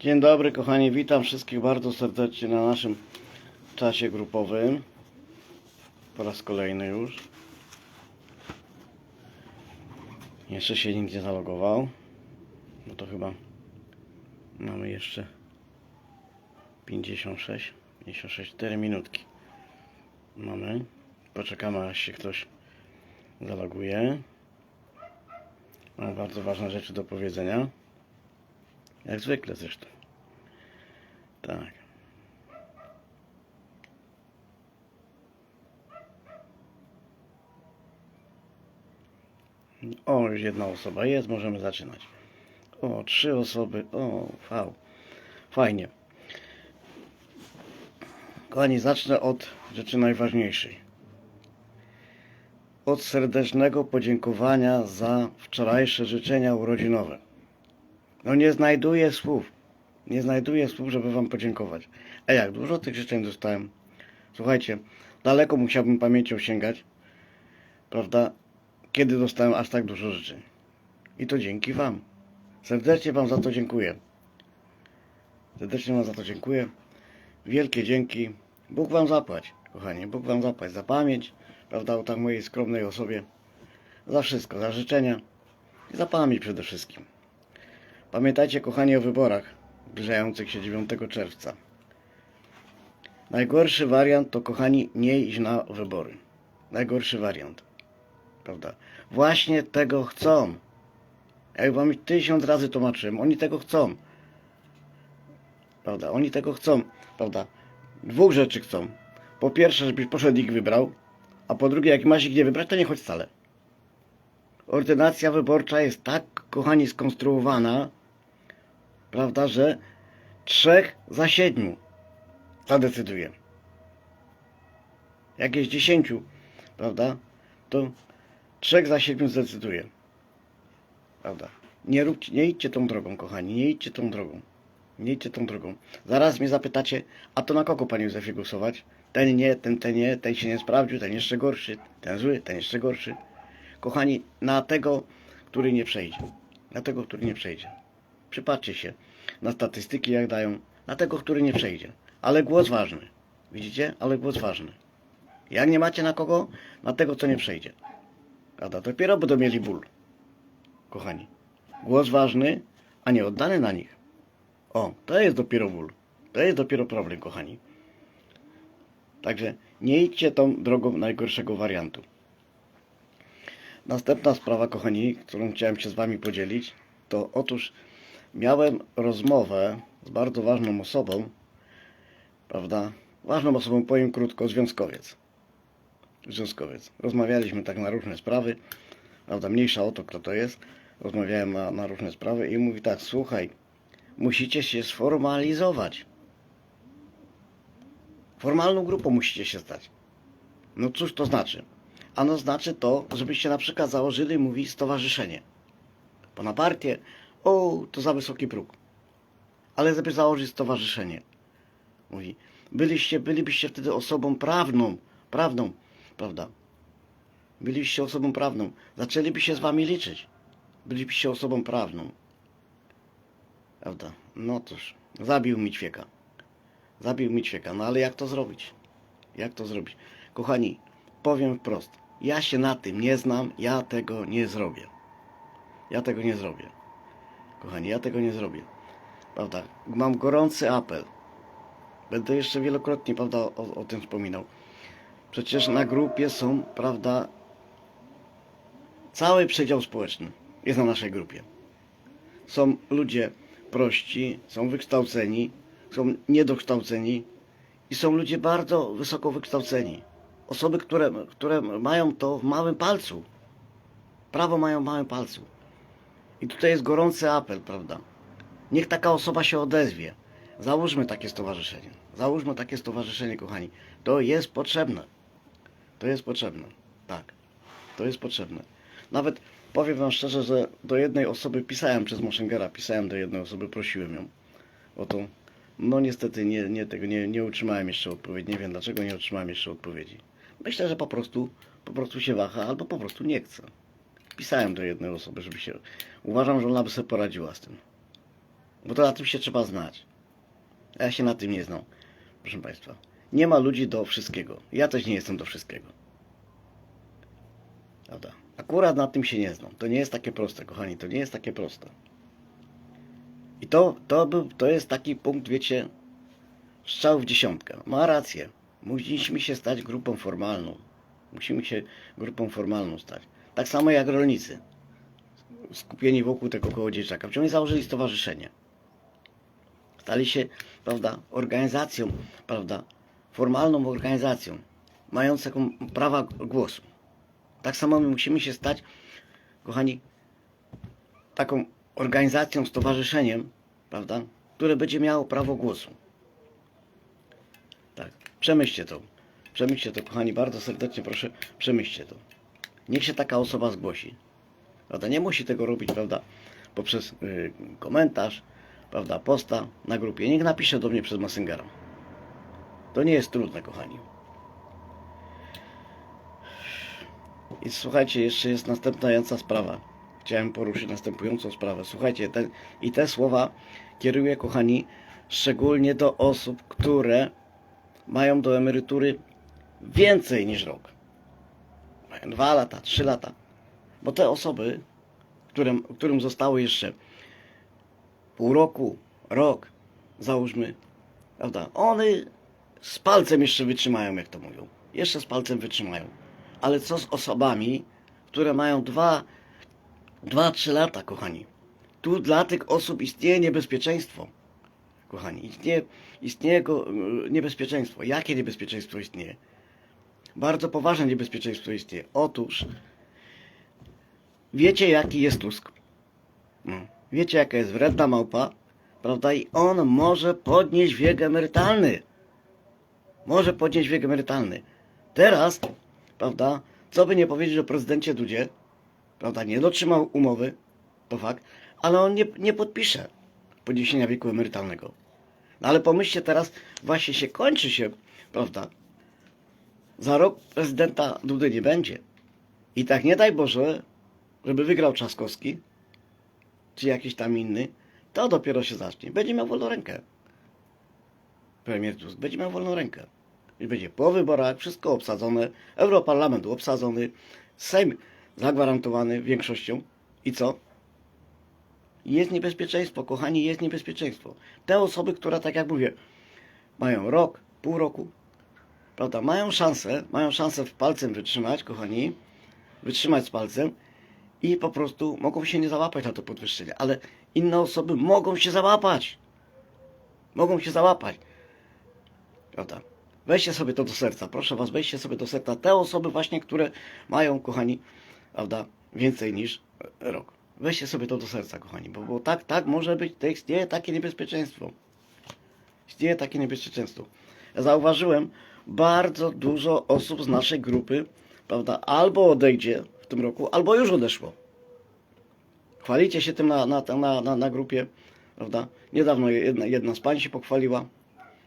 Dzień dobry kochani, witam wszystkich bardzo serdecznie na naszym czasie grupowym. Po raz kolejny już. Jeszcze się nikt nie zalogował. No to chyba mamy jeszcze 56, 56, 4 minutki. Mamy. Poczekamy aż się ktoś zaloguje. Mam bardzo ważne rzeczy do powiedzenia. Jak zwykle zresztą. Tak. O, już jedna osoba jest, możemy zaczynać. O, trzy osoby. O, fał. Fajnie. Kochani, zacznę od rzeczy najważniejszej. Od serdecznego podziękowania za wczorajsze życzenia urodzinowe. No nie znajduję słów. Nie znajduję słów, żeby wam podziękować. A jak dużo tych życzeń dostałem. Słuchajcie, daleko musiałbym pamięcią sięgać, prawda, kiedy dostałem aż tak dużo życzeń. I to dzięki wam. Serdecznie wam za to dziękuję. Serdecznie wam za to dziękuję. Wielkie dzięki. Bóg wam zapłać, kochani. Bóg wam zapłać za pamięć, prawda, o tak mojej skromnej osobie. Za wszystko, za życzenia i za pamięć przede wszystkim. Pamiętajcie, kochani, o wyborach zbliżających się 9 czerwca. Najgorszy wariant to, kochani, nie iść na wybory. Najgorszy wariant. Prawda? Właśnie tego chcą. Jak wam tysiąc razy tłumaczyłem, oni tego chcą. Prawda? Oni tego chcą. Prawda? Dwóch rzeczy chcą. Po pierwsze, żebyś poszedł i ich wybrał, a po drugie, jak masz ich nie wybrać, to nie chodź wcale. Ordynacja wyborcza jest tak, kochani, skonstruowana, prawda, że trzech za siedmiu zadecyduje. Jak jest dziesięciu, prawda, to trzech za siedmiu zdecyduje. Prawda. Nie, róbcie, nie idźcie tą drogą, kochani, nie idźcie tą drogą. Nie idźcie tą drogą. Zaraz mnie zapytacie, a to na kogo panie Józefie głosować? Ten nie, ten, ten nie, ten się nie sprawdził, ten jeszcze gorszy, ten zły, ten jeszcze gorszy. Kochani, na tego, który nie przejdzie. Na tego, który nie przejdzie. Przypatrzcie się na statystyki, jak dają. Na tego, który nie przejdzie. Ale głos ważny. Widzicie? Ale głos ważny. Jak nie macie na kogo? Na tego, co nie przejdzie. Prawda? Dopiero będą mieli ból. Kochani. Głos ważny, a nie oddany na nich. O, to jest dopiero ból. To jest dopiero problem, kochani. Także nie idźcie tą drogą najgorszego wariantu. Następna sprawa, kochani, którą chciałem się z Wami podzielić, to otóż miałem rozmowę z bardzo ważną osobą, prawda? Ważną osobą, powiem krótko, związkowiec. Związkowiec. Rozmawialiśmy tak na różne sprawy, prawda? Mniejsza o to, kto to jest. Rozmawiałem na, na różne sprawy i mówi tak, słuchaj, musicie się sformalizować. Formalną grupą musicie się stać. No cóż to znaczy? Ano znaczy to, żebyście na przykład założyli, mówi, stowarzyszenie. Bo na partię, o, to za wysoki próg. Ale żeby założyć stowarzyszenie. Mówi, byliście, bylibyście wtedy osobą prawną, prawną, prawda? Bylibyście osobą prawną. Zaczęliby się z wami liczyć. Bylibyście osobą prawną. Prawda? No cóż, zabił mi ćwieka. Zabił mi ćwieka. No ale jak to zrobić? Jak to zrobić? Kochani, powiem wprost. Ja się na tym nie znam, ja tego nie zrobię. Ja tego nie zrobię. Kochani, ja tego nie zrobię. Prawda? Mam gorący apel. Będę jeszcze wielokrotnie, prawda, o, o tym wspominał. Przecież na grupie są, prawda, cały przedział społeczny jest na naszej grupie. Są ludzie prości, są wykształceni, są niedokształceni i są ludzie bardzo wysoko wykształceni. Osoby, które, które mają to w małym palcu. Prawo mają w małym palcu. I tutaj jest gorący apel, prawda? Niech taka osoba się odezwie. Załóżmy takie stowarzyszenie. Załóżmy takie stowarzyszenie, kochani. To jest potrzebne. To jest potrzebne. Tak. To jest potrzebne. Nawet powiem wam szczerze, że do jednej osoby pisałem przez Moschengera, pisałem do jednej osoby, prosiłem ją o to. No niestety nie, nie, tego nie, nie utrzymałem jeszcze odpowiedzi. Nie wiem dlaczego nie otrzymałem jeszcze odpowiedzi. Myślę, że po prostu, po prostu się waha albo po prostu nie chce. Pisałem do jednej osoby, żeby się... Uważam, że ona by sobie poradziła z tym. Bo to na tym się trzeba znać. Ja się na tym nie znam, proszę Państwa. Nie ma ludzi do wszystkiego. Ja też nie jestem do wszystkiego. Prawda? Akurat na tym się nie znam. To nie jest takie proste, kochani. To nie jest takie proste. I to, to, był, to jest taki punkt, wiecie, strzał w dziesiątkę. Ma rację. Musimy się stać grupą formalną. Musimy się grupą formalną stać. Tak samo jak rolnicy. Skupieni wokół tego kołodziejczaka. Przecież oni założyli stowarzyszenie. Stali się, prawda, organizacją, prawda, formalną organizacją, mając taką prawa głosu. Tak samo my musimy się stać, kochani, taką organizacją, stowarzyszeniem, prawda, które będzie miało prawo głosu. Tak, przemyślcie to. Przemyślcie to, kochani, bardzo serdecznie proszę, przemyślcie to. Niech się taka osoba zgłosi. Prawda, nie musi tego robić, prawda, poprzez y, komentarz, prawda, posta na grupie. Niech napisze do mnie przez Messengera. To nie jest trudne, kochani. I słuchajcie, jeszcze jest następująca sprawa. Chciałem poruszyć następującą sprawę. Słuchajcie, te, i te słowa kieruję, kochani, szczególnie do osób, które mają do emerytury więcej niż rok. Dwa lata, trzy lata. Bo te osoby, którym, którym zostało jeszcze pół roku, rok, załóżmy, prawda, one z palcem jeszcze wytrzymają, jak to mówią. Jeszcze z palcem wytrzymają. Ale co z osobami, które mają dwa, dwa, trzy lata, kochani? Tu dla tych osób istnieje niebezpieczeństwo. Kochani, istnieje, istnieje y, niebezpieczeństwo. Jakie niebezpieczeństwo istnieje? Bardzo poważne niebezpieczeństwo istnieje. Otóż, wiecie jaki jest Tusk? No. Wiecie jaka jest wredna małpa? Prawda? I on może podnieść wiek emerytalny. Może podnieść wiek emerytalny. Teraz, prawda, co by nie powiedzieć o prezydencie Dudzie, prawda, nie dotrzymał umowy, to fakt, ale on nie, nie podpisze podniesienia wieku emerytalnego. No ale pomyślcie teraz, właśnie się kończy się, prawda, za rok prezydenta Dudy nie będzie. I tak nie daj Boże, żeby wygrał Trzaskowski, czy jakiś tam inny, to dopiero się zacznie. Będzie miał wolną rękę. Premier Tusk będzie miał wolną rękę. I będzie po wyborach wszystko obsadzone, Europarlament obsadzony, Sejm zagwarantowany większością. I co? Jest niebezpieczeństwo, kochani, jest niebezpieczeństwo. Te osoby, które, tak jak mówię, mają rok, pół roku, prawda, mają szansę, mają szansę w palcem wytrzymać, kochani, wytrzymać z palcem i po prostu mogą się nie załapać na to podwyższenie, ale inne osoby mogą się załapać. Mogą się załapać. Prawda? Weźcie sobie to do serca, proszę was, weźcie sobie do serca te osoby właśnie, które mają, kochani, prawda, więcej niż rok. Weźcie sobie to do serca, kochani, bo, bo tak, tak może być, to istnieje takie niebezpieczeństwo. Istnieje takie niebezpieczeństwo. Ja zauważyłem, bardzo dużo osób z naszej grupy, prawda, albo odejdzie w tym roku, albo już odeszło. Chwalicie się tym na, na, na, na, na grupie, prawda? Niedawno jedna, jedna z pań się pochwaliła,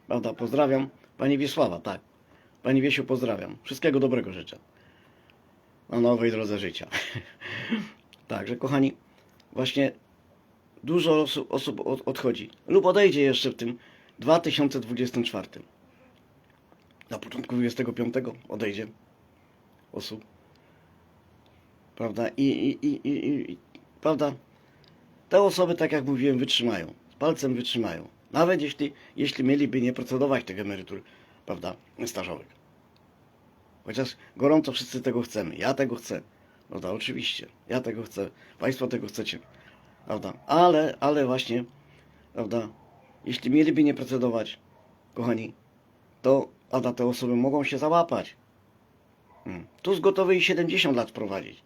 prawda? Pozdrawiam. Pani Wiesława, tak. Pani Wiesiu, pozdrawiam. Wszystkiego dobrego życzę. Na nowej drodze życia. Także, kochani, właśnie dużo osób, osób od, odchodzi. Lub odejdzie jeszcze w tym 2024. Na początku 25 odejdzie osób. Prawda? I, i, i, i, i prawda? Te osoby, tak jak mówiłem, wytrzymają. Z palcem wytrzymają. Nawet jeśli, jeśli mieliby nie procedować tych emerytur, prawda, stażowych. Chociaż gorąco wszyscy tego chcemy. Ja tego chcę. Prawda, oczywiście. Ja tego chcę. Państwo tego chcecie. Prawda? Ale, ale właśnie, prawda, jeśli mieliby nie procedować, kochani, to prawda, te osoby mogą się załapać. Hmm. Tu z gotowy i 70 lat prowadzić.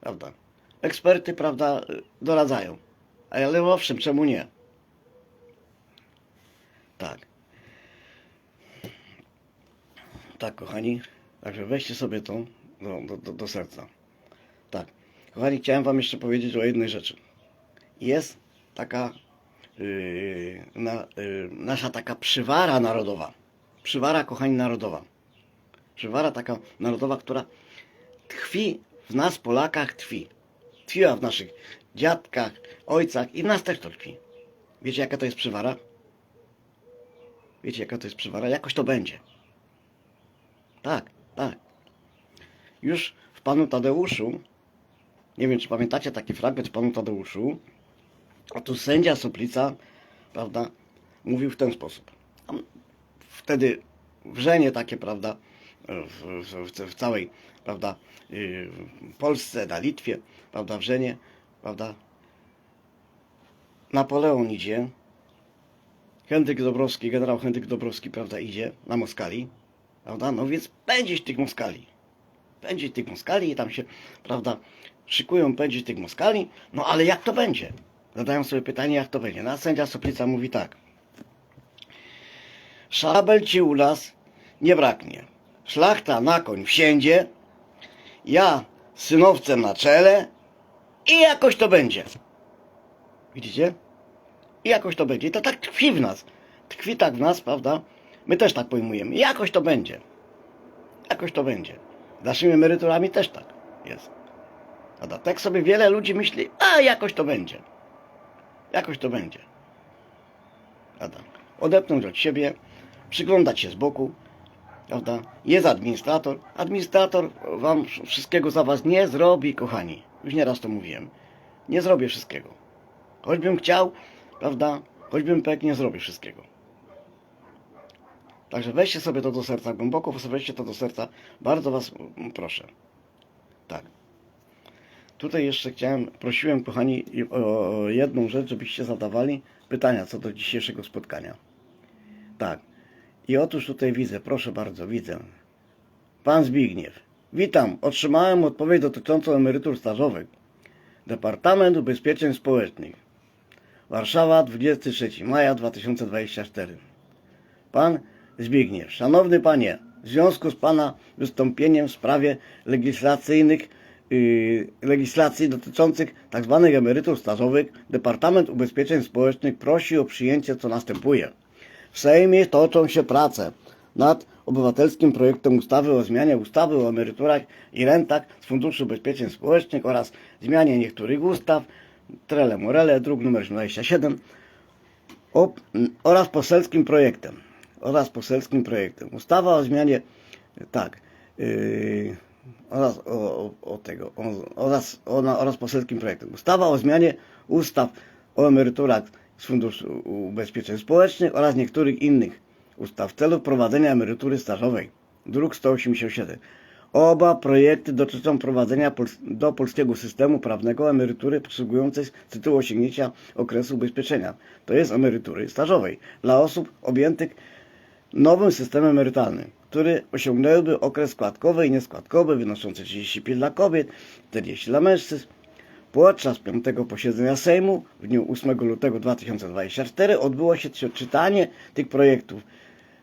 Prawda? Eksperty, prawda, doradzają. Ale owszem, czemu nie? Tak. Tak, kochani. Także weźcie sobie to do, do, do, do serca. Tak. Kochani, chciałem wam jeszcze powiedzieć o jednej rzeczy. Jest taka yy, na, yy, nasza taka przywara narodowa. Przywara, kochani, narodowa. Przywara taka narodowa, która tkwi w nas, Polakach, tkwi. Tkwiła w naszych dziadkach, ojcach i w nas też to tkwi. Wiecie jaka to jest przywara? Wiecie jaka to jest przywara? Jakoś to będzie. Tak, tak. Już w Panu Tadeuszu, nie wiem czy pamiętacie taki fragment w Panu Tadeuszu, a tu sędzia Soplica, prawda, mówił w ten sposób. Wtedy wrzenie takie, prawda, w, w, w, całej, prawda, yy, Polsce, na Litwie, prawda, wrzenie, prawda, Napoleon idzie, Henryk Dobrowski, generał Henryk Dobrowski, prawda, idzie na Moskali, prawda, no więc pędzić tych Moskali, pędzić tych Moskali i tam się, prawda, szykują pędzić tych Moskali, no ale jak to będzie? Zadają sobie pytanie, jak to będzie. No sędzia Soplica mówi tak. Szabel ci u nas nie braknie. Szlachta na koń wsiędzie, ja synowcem na czele i jakoś to będzie. Widzicie? I jakoś to będzie. I to tak tkwi w nas. Tkwi tak w nas, prawda? My też tak pojmujemy. Jakoś to będzie. Jakoś to będzie. Z naszymi emeryturami też tak jest. Prawda? Tak sobie wiele ludzi myśli, a jakoś to będzie. Jakoś to będzie. Prawda? Odepnąć od siebie, przyglądać się z boku, prawda? Jest administrator. Administrator wam wszystkiego za was nie zrobi, kochani. Już nieraz to mówiłem. Nie zrobię wszystkiego. Choćbym chciał, prawda? Choćbym pek, nie zrobię wszystkiego. Także weźcie sobie to do serca, głęboko weźcie to do serca. Bardzo was proszę. Tak. Tutaj jeszcze chciałem, prosiłem kochani o jedną rzecz, żebyście zadawali pytania co do dzisiejszego spotkania. Tak. I otóż tutaj widzę, proszę bardzo, widzę. Pan Zbigniew. Witam. Otrzymałem odpowiedź dotyczącą emerytur stażowych. Departament Ubezpieczeń Społecznych. Warszawa, 23 maja 2024. Pan Zbigniew. Szanowny Panie, w związku z Pana wystąpieniem w sprawie legislacyjnych, yy, legislacji dotyczących tzw. emerytur stażowych, Departament Ubezpieczeń Społecznych prosi o przyjęcie, co następuje. W Sejmie toczą się prace nad obywatelskim projektem ustawy o zmianie ustawy o emeryturach i rentach z Funduszu Ubezpieczeń Społecznych oraz zmianie niektórych ustaw, Trele Morele, druk nr 27, o, oraz poselskim projektem. Oraz poselskim projektem. Ustawa o zmianie, tak, yy, oraz o, o, tego, o, oraz, ona, oraz poselskim projektem. Ustawa o zmianie ustaw o emeryturach z Funduszu Ubezpieczeń Społecznych oraz niektórych innych ustaw w celu wprowadzenia emerytury stażowej. Druk 187. Oba projekty dotyczą prowadzenia do polskiego systemu prawnego emerytury przysługującej z tytułu osiągnięcia okresu ubezpieczenia, to jest emerytury stażowej, dla osób objętych nowym systemem emerytalnym, który osiągnęłyby okres składkowy i nieskładkowy wynoszący 35 dla kobiet, 40 dla mężczyzn. Podczas piątego posiedzenia Sejmu w dniu 8 lutego 2024 odbyło się czytanie tych projektów,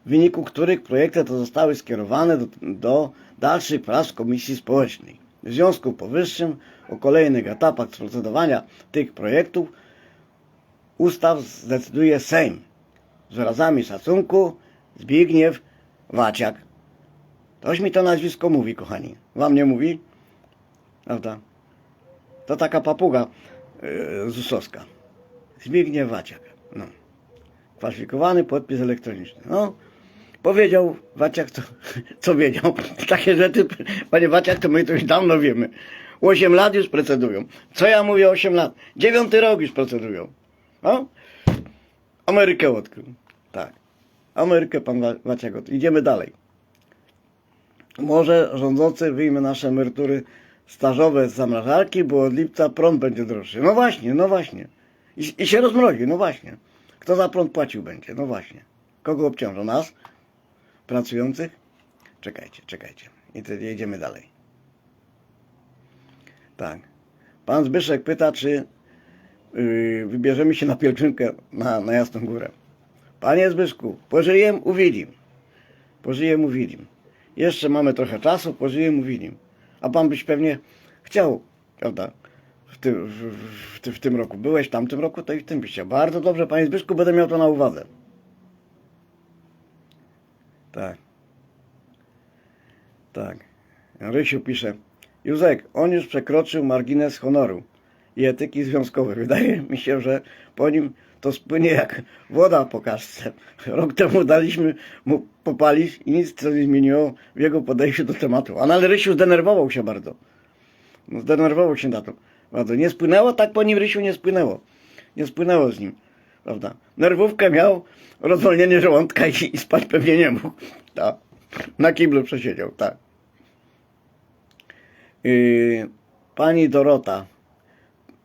w wyniku których projekty te zostały skierowane do, do dalszych prac Komisji Społecznej. W związku z powyższym o kolejnych etapach procedowania tych projektów ustaw zdecyduje Sejm. Z wyrazami szacunku Zbigniew Waciak. Ktoś mi to nazwisko mówi, kochani. Wam nie mówi? Prawda? To taka papuga yy, zusowska. Zbigniew Waciak. No. Kwalifikowany podpis elektroniczny. No. Powiedział Waciak, co, co wiedział. Takie rzeczy, panie Waciak, to my to już dawno wiemy. 8 lat już procedują. Co ja mówię 8 lat? Dziewiąty rok już procedują. No? Amerykę odkrył. Tak. Amerykę pan Wa- Waciak odkrył. Idziemy dalej. Może rządzący wyjmie nasze emerytury stażowe zamrażarki, bo od lipca prąd będzie droższy. No właśnie, no właśnie. I, I się rozmrozi, no właśnie. Kto za prąd płacił będzie? No właśnie. Kogo obciążą? Nas? Pracujących? Czekajcie, czekajcie. I te, jedziemy dalej. Tak. Pan Zbyszek pyta, czy yy, wybierzemy się na pielgrzymkę na, na Jasną Górę. Panie Zbyszku, pożyję, uwidzim. Pożyję, uwidzim. Jeszcze mamy trochę czasu, pożyję, uwidzim. A pan byś pewnie chciał, prawda? W tym, w, w, w, tym- roku. Byłeś w tamtym roku, to i w tym byś chciał. Bardzo dobrze, panie Zbyszku, będę miał to na uwadze. Tak. Tak. Rysiu pisze. Józek, on już przekroczył margines honoru i etyki związkowej. Wydaje mi się, że po nim to spłynie jak woda po kaszce. Rok temu daliśmy mu popalić i nic co nie zmieniło w jego podejściu do tematu. A Rysiu zdenerwował się bardzo. No, zdenerwował się na to. Bardzo. Nie spłynęło, tak po nim Rysiu nie spłynęło. Nie spłynęło z nim. Prawda? Nerwówkę miał, rozwolnienie żołądka i, i spać pewnie nie mógł. Tak. Na kiblu przesiedział, tak. Yy, pani Dorota.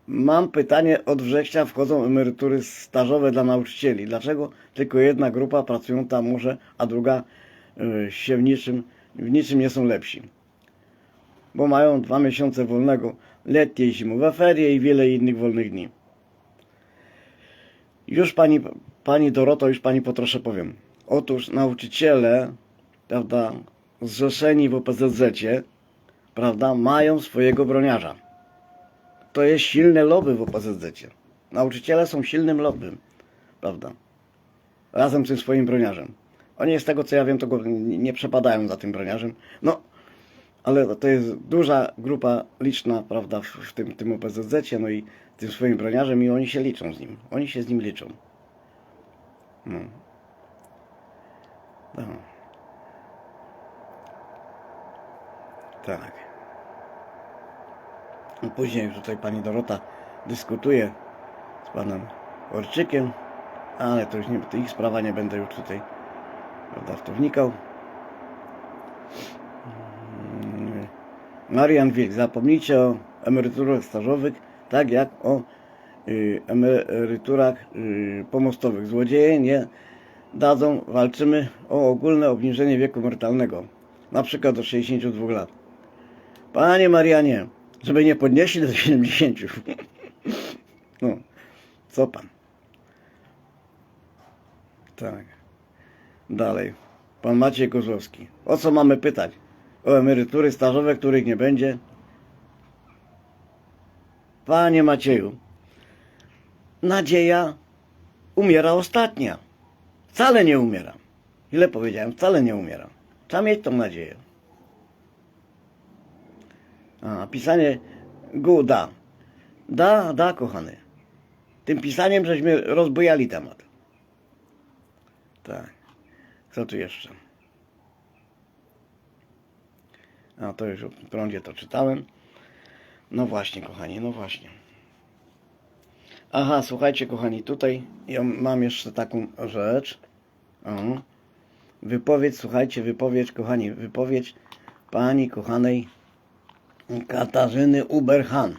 Mam pytanie. Od września wchodzą emerytury stażowe dla nauczycieli. Dlaczego tylko jedna grupa pracująca może, a druga yy, się w niczym, w niczym nie są lepsi? Bo mają dwa miesiące wolnego, letnie i zimowe ferie i wiele innych wolnych dni. Już pani, pani Doroto, już pani po trosze powiem. Otóż nauczyciele, prawda, zrzeszeni w OPZZ-cie, prawda, mają swojego broniarza. To jest silne lobby w OPZZ-cie. Nauczyciele są silnym lobby, prawda, razem z tym swoim broniarzem. Oni z tego co ja wiem, to go nie przepadają za tym broniarzem. No, ale to jest duża grupa liczna, prawda, w, w tym, tym OPZZ-cie, no i tym swoim broniarzem i oni się liczą z nim. Oni się z nim liczą. No. No. Tak. No później tutaj pani Dorota dyskutuje z panem Orczykiem, ale to już nie, to ich sprawa, nie będę już tutaj prawda, w to wnikał. Mm, Marian Wilk, zapomnijcie o emeryturach stażowych, tak jak o y, emeryturach y, pomostowych. Złodzieje nie dadzą, walczymy o ogólne obniżenie wieku emerytalnego, na przykład do 62 lat. Panie Marianie, żeby nie podnieśli do 70. No, co pan? Tak. Dalej. Pan Maciej Kozłowski. O co mamy pytać? O emerytury stażowe, których nie będzie? Panie Macieju, nadzieja umiera ostatnia. Wcale nie umiera. Ile powiedziałem? Wcale nie umiera. Trzeba mieć tą nadzieję. A, pisanie gu da. Da, da, kochany. Tym pisaniem żeśmy rozbujali temat. Tak. Co tu jeszcze? A to już o prądzie to czytałem. No właśnie, kochani, no właśnie. Aha, słuchajcie, kochani, tutaj ja mam jeszcze taką rzecz. O. Wypowiedź, słuchajcie, wypowiedź, kochani, wypowiedź pani kochanej Katarzyny Uberhan.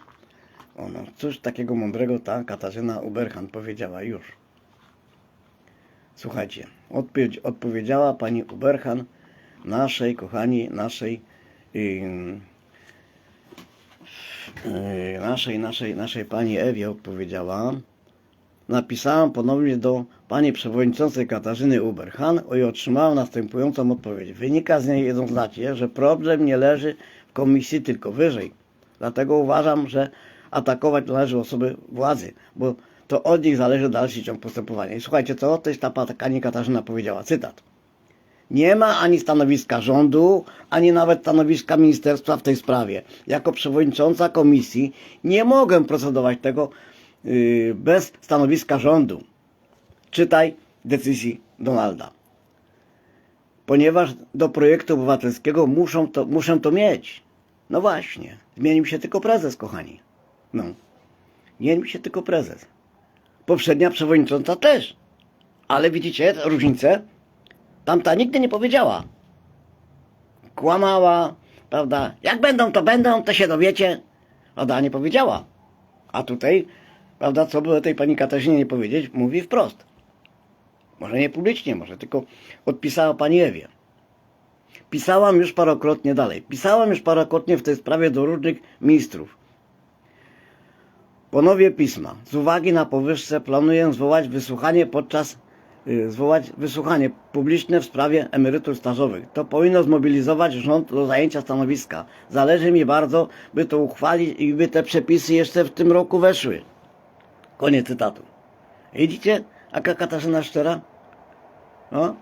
O, no, cóż takiego mądrego ta Katarzyna Uberhan powiedziała już. Słuchajcie, odpowiedziała pani Uberhan naszej, kochani, naszej ym, yy, naszej, naszej, naszej pani Ewie odpowiedziała. Napisałam ponownie do pani przewodniczącej Katarzyny Uberhan i otrzymałam następującą odpowiedź. Wynika z niej jednoznacznie, że problem nie leży komisji, tylko wyżej. Dlatego uważam, że atakować należy osoby władzy, bo to od nich zależy dalszy ciąg postępowania. I słuchajcie, co też ta pani Katarzyna powiedziała, cytat. Nie ma ani stanowiska rządu, ani nawet stanowiska ministerstwa w tej sprawie. Jako przewodnicząca komisji nie mogę procedować tego yy, bez stanowiska rządu. Czytaj decyzji Donalda. Ponieważ do projektu obywatelskiego muszą to, muszę to mieć. No właśnie, zmienił się tylko prezes, kochani. No, zmienił się tylko prezes. Poprzednia przewodnicząca też. Ale widzicie różnicę? Tamta nigdy nie powiedziała. Kłamała, prawda? Jak będą, to będą, to się dowiecie. Prawda, nie powiedziała. A tutaj, prawda, co by o tej pani Katarzynie nie powiedzieć, mówi wprost. Może nie publicznie, może tylko odpisała pani Ewie. Pisałam już parokrotnie dalej. Pisałam już parokrotnie w tej sprawie do różnych ministrów. Ponowię pisma. Z uwagi na powyższe planuję zwołać wysłuchanie podczas y, zwołać wysłuchanie publiczne w sprawie emerytur stażowych. To powinno zmobilizować rząd do zajęcia stanowiska. Zależy mi bardzo, by to uchwalić i by te przepisy jeszcze w tym roku weszły. Koniec cytatu. Widzicie, jaka Katarzyna szczera? O?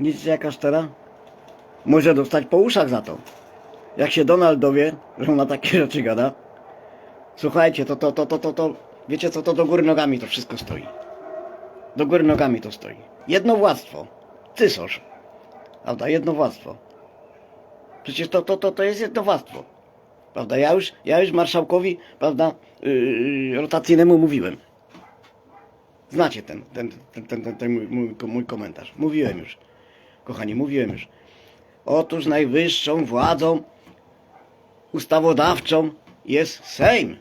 Widzicie, jaka szczera? Może dostać po uszach za to. Jak się Donald dowie, że ona takie rzeczy gada, Słuchajcie, to, to, to, to, to, to, wiecie co, to do góry nogami to wszystko stoi. Do góry nogami to stoi. Jednowładztwo. Cysarz. Prawda? Jednowładztwo. Przecież to, to, to, to jest jednowładztwo. Prawda? Ja już, ja już marszałkowi, prawda, yy, rotacyjnemu mówiłem. Znacie ten, ten, ten, ten, ten, ten mój, mój, mój komentarz. Mówiłem już. Kochani, mówiłem już. Otóż najwyższą władzą ustawodawczą jest Sejm.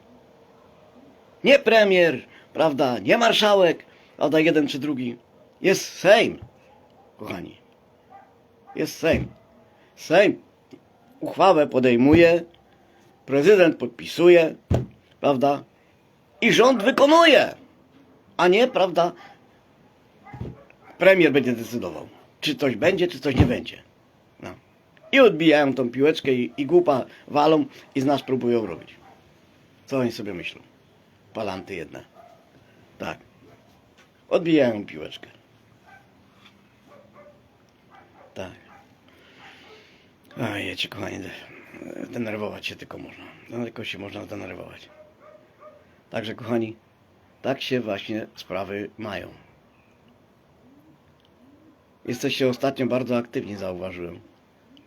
Nie premier, prawda, nie marszałek, prawda, jeden czy drugi. Jest Sejm, kochani. Jest Sejm. Sejm uchwałę podejmuje, prezydent podpisuje, prawda, i rząd wykonuje, a nie, prawda, premier będzie decydował, czy coś będzie, czy coś nie będzie. I odbijają tą piłeczkę i, i głupa walą i z nas próbują robić. Co oni sobie myślą? Palanty jedne. Tak. Odbijają piłeczkę. Tak. A jecie, kochani, de- denerwować się tylko można. No, tylko się można zdenerwować. Także, kochani, tak się właśnie sprawy mają. Jesteście ostatnio bardzo aktywni, zauważyłem.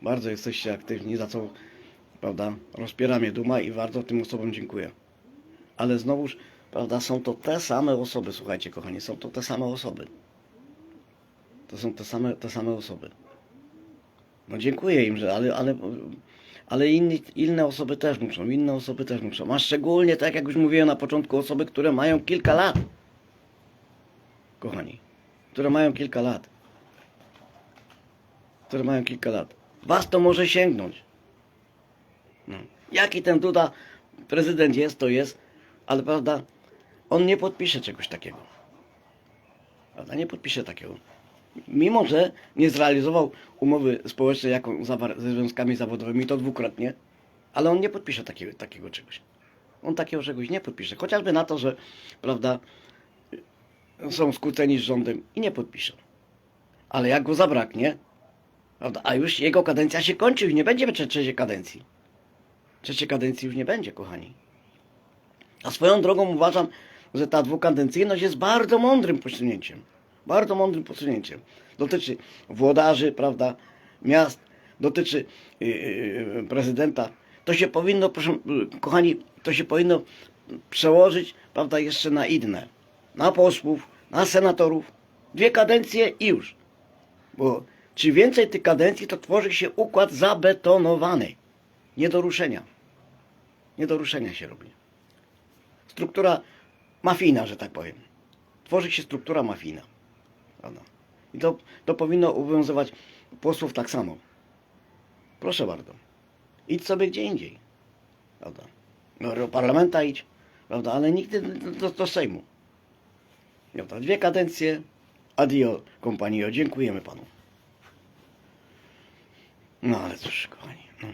Bardzo jesteście aktywni, za co, prawda, rozpiera mnie duma i bardzo tym osobom dziękuję. Ale znowuż, prawda, są to te same osoby, słuchajcie, kochani, są to te same osoby. To są te same, te same osoby. No dziękuję im, że, ale, ale, ale inni, inne osoby też muszą, inne osoby też muszą. A szczególnie, tak jak już mówiłem na początku, osoby, które mają kilka lat. Kochani, które mają kilka lat. Które mają kilka lat. Was to może sięgnąć. No. Jaki ten Duda prezydent jest, to jest, ale prawda, on nie podpisze czegoś takiego. Prawda, nie podpisze takiego. Mimo, że nie zrealizował umowy społecznej, jaką zawarł ze związkami zawodowymi, to dwukrotnie, ale on nie podpisze takiego, takiego czegoś. On takiego czegoś nie podpisze. Chociażby na to, że, prawda, są skłóceni z rządem i nie podpiszą. Ale jak go zabraknie, prawda, a już jego kadencja się kończy, już nie będzie trze- trzeciej kadencji. Trzeciej kadencji już nie będzie, kochani. A swoją drogą uważam, że ta dwukadencyjność jest bardzo mądrym posunięciem. Bardzo mądrym posunięciem. Dotyczy włodarzy, prawda, miast, dotyczy yy, yy, prezydenta. To się powinno, proszę, yy, kochani, to się powinno przełożyć, prawda, jeszcze na inne. Na posłów, na senatorów. Dwie kadencje i już. Bo czy więcej tych kadencji, to tworzy się układ zabetonowany. Nie do ruszenia. Nie do ruszenia się robi. Struktura mafijna, że tak powiem. Tworzy się struktura mafijna. I to, to powinno obowiązywać posłów tak samo. Proszę bardzo. Idź sobie gdzie indziej. Prawda? No, do parlamenta idź, prawda? Ale nigdy do, do, do Sejmu. Prawda? Dwie kadencje. Adio, kompanio. Dziękujemy panu. No ale cóż, kochani. No.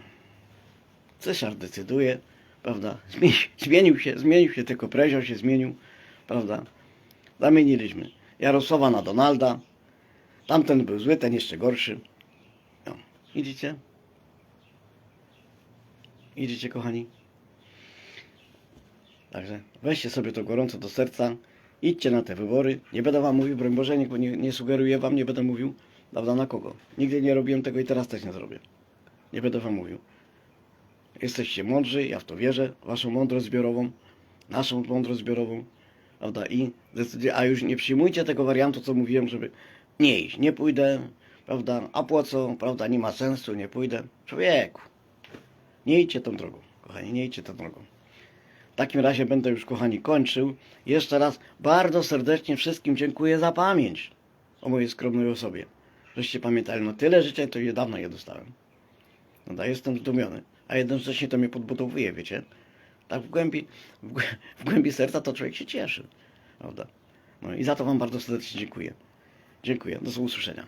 Cesarz decyduje, prawda? Zmieni, zmienił się, zmienił się, tylko prezio się zmienił, prawda? Zamieniliśmy Jarosława na Donalda. Tamten był zły, ten jeszcze gorszy. No. Widzicie? Widzicie, kochani? Także weźcie sobie to gorąco do serca. Idźcie na te wybory. Nie będę wam mówił, broń Boże, nie, nie sugeruję wam, nie będę mówił, prawda, na kogo. Nigdy nie robiłem tego i teraz też nie zrobię. Nie będę wam mówił. Jesteście mądrzy, ja w to wierzę, waszą mądrość zbiorową, naszą mądrość zbiorową, prawda, i decyduję, a już nie przyjmujcie tego wariantu, co mówiłem, żeby nie iść, nie pójdę, prawda, a po co, prawda, nie ma sensu, nie pójdę. Człowieku, nie idźcie tą drogą, kochani, nie idźcie tą drogą. W takim razie będę już, kochani, kończył. Jeszcze raz bardzo serdecznie wszystkim dziękuję za pamięć o mojej skromnej osobie. Żeście pamiętali, no tyle życzeń to je dawno je dostałem. No da, jestem zdumiony. A jednocześnie to mnie podbudowuje, wiecie. Tak w głębi, w, w głębi serca to człowiek się cieszy. Prawda? No i za to wam bardzo serdecznie dziękuję. Dziękuję. Do usłyszenia.